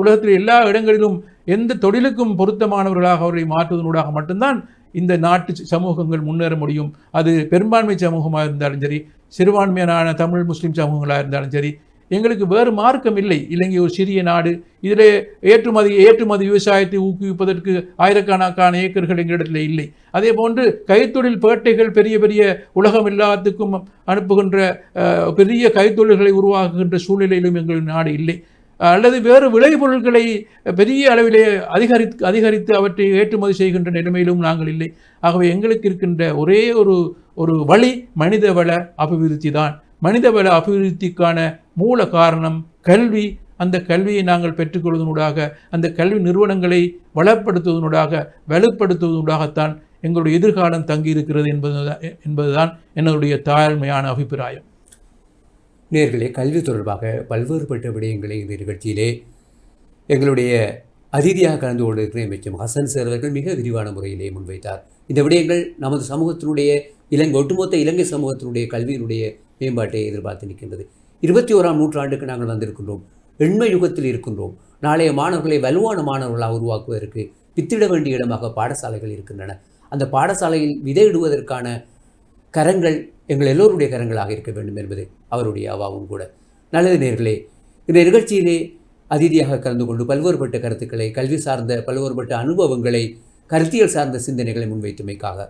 உலகத்தில் எல்லா இடங்களிலும் எந்த தொழிலுக்கும் பொருத்தமானவர்களாக அவர்களை மாற்றுவதனூடாக மட்டும்தான் இந்த நாட்டு சமூகங்கள் முன்னேற முடியும். அது பெரும்பான்மை சமூகமாக இருந்தாலும் சரி சிறுபான்மையான தமிழ் முஸ்லீம் சமூகங்களாக இருந்தாலும் சரி எங்களுக்கு வேறு மார்க்கம் இல்லை. இலங்கை ஒரு சிறிய நாடு. இதில் ஏற்றுமதி ஏற்றுமதி விவசாயத்தை ஊக்குவிப்பதற்கு ஆயிரக்கணக்கான ஏக்கர்கள் எங்களிடத்தில் இல்லை. அதே போன்று கைத்தொழில் பேட்டைகள் பெரிய பெரிய உலகம் எல்லாத்துக்கும் அனுப்புகின்ற பெரிய கைத்தொழில்களை உருவாக்குகின்ற சூழ்நிலையிலும் எங்கள் நாடு இல்லை. அல்லது வேறு விளைபொருட்களை பெரிய அளவிலே அதிகரித்து அதிகரித்து அவற்றை ஏற்றுமதி செய்கின்ற நிலைமையிலும் நாங்கள் இல்லை. ஆகவே எங்களுக்கு இருக்கின்ற ஒரே ஒரு ஒரு வழி மனிதவள அபிவிருத்தி தான் மனிதவள அபிவிருத்திக்கான மூல காரணம் கல்வி. அந்த கல்வியை நாங்கள் பெற்றுக்கொள்வதனூடாக அந்த கல்வி நிறுவனங்களை வளப்படுத்துவதனூடாக வலுப்படுத்துவதனூடாகத்தான் எங்களுடைய எதிர்காலம் தங்கியிருக்கிறது என்பதுதான் என்பதுதான் என்னுடைய தாழ்மையான அபிப்பிராயம். நேர்களே கல்வி தொடர்பாக பல்வேறுபட்ட விடயங்களை இந்த நிகழ்ச்சியிலே எங்களுடைய அதிதியாக கலந்து கொண்டிருக்கிற அமைச்சர் ஹசன் சார் அவர்கள் மிக விரிவான முறையிலே முன்வைத்தார். இந்த விடயங்கள் நமது சமூகத்தினுடைய இலங்கை ஒட்டுமொத்த இலங்கை சமூகத்தினுடைய கல்வியினுடைய மேம்பாட்டை எதிர்பார்த்து நிற்கின்றது. இருபத்தி ஓராம் நூற்றாண்டுக்கு நாங்கள் வந்திருக்கின்றோம். எண்மை யுகத்தில் இருக்கின்றோம். நாளைய மாணவர்களை வலுவான மாணவர்களாக உருவாக்குவதற்கு வித்திட வேண்டிய இடமாக பாடசாலைகள் இருக்கின்றன. அந்த பாடசாலையில் விதையிடுவதற்கான கரங்கள் எங்கள் எல்லோருடைய கரங்களாக இருக்க வேண்டும் என்பது அவருடைய அவாவும் கூட. நல்லது நேர்களே இந்த நிகழ்ச்சியிலே அதிதியாக கலந்து கொண்டு பல்வேறுபட்ட கருத்துக்களை கல்வி சார்ந்த பல்வேறுபட்ட அனுபவங்களை கருத்தியல் சார்ந்த சிந்தனைகளை முன்வைத்தமைக்காக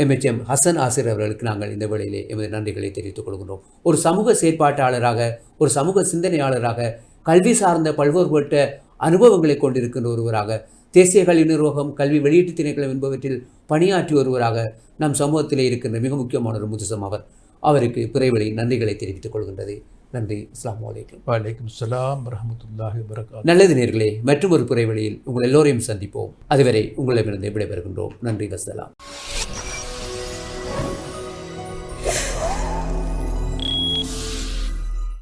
எம்எச்எம் ஹசன் ஆசிர் அவர்களுக்கு நாங்கள் இந்த வேளையிலே எமது நன்றிகளை தெரிவித்துக் கொள்கின்றோம். ஒரு சமூக செயற்பாட்டாளராக ஒரு சமூக சிந்தனையாளராக கல்வி சார்ந்த பல்வேறுபட்ட அனுபவங்களை கொண்டிருக்கின்ற ஒருவராக தேசிய கல்வி நிர்வாகம் கல்வி வெளியீட்டு திணைக்களம் என்பவற்றில் பணியாற்றி வருவராக நம் சமூகத்திலே இருக்கின்ற மிக முக்கியமான ஒரு முதுசம் அவர். அவருக்கு பிறைவழி நன்றிகளை தெரிவித்துக் கொள்கின்றது. நன்றி. அலைக்கும். வலைக்கம் சலாம். வரமத்துல்லாஹி வரகாத் நல்லது நேர்களே மற்றும் ஒரு பிறைவழியில் உங்கள் எல்லோரையும் சந்திப்போம். அதுவரை உங்களிடமிருந்து விடைபெறுகின்றோம். நன்றி. வசலாம்